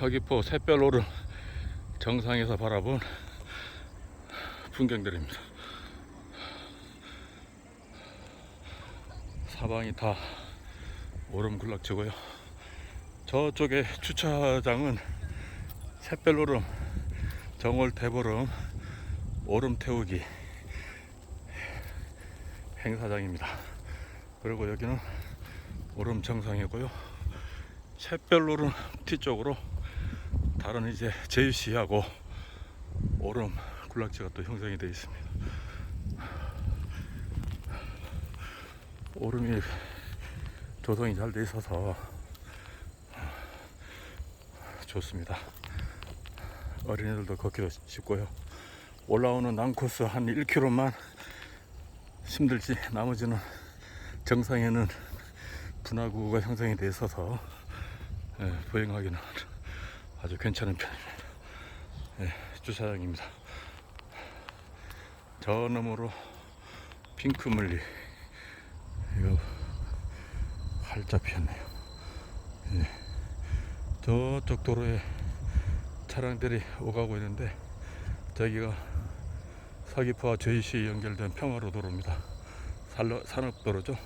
서귀포 샛별오름 정상에서 바라본 풍경들입니다. 사방이 다 오름 군락지고요. 저쪽에 주차장은 샛별오름, 정월 대보름, 오름 태우기 행사장입니다. 그리고 여기는 오름 정상이고요. 샛별오름 뒤쪽으로 다른 이제 제주시하고 오름 군락지가 또 형성이 되어 있습니다. 오름이 조성이 잘돼 있어서 좋습니다. 어린이들도 걷기도 쉽고요. 올라오는 난코스 한 1km만 힘들지 나머지는 정상에는 분화구가 형성이 돼 있어서 예, 보행하기는 아주 괜찮은 편입니다. 예, 주차장입니다. 저 너머로 핑크물리 이거 활짝 피었네요. 예, 저쪽 도로에 차량들이 오가고 있는데 저기가 서귀포와 제주시 연결된 평화로 도로입니다. 산업도로죠.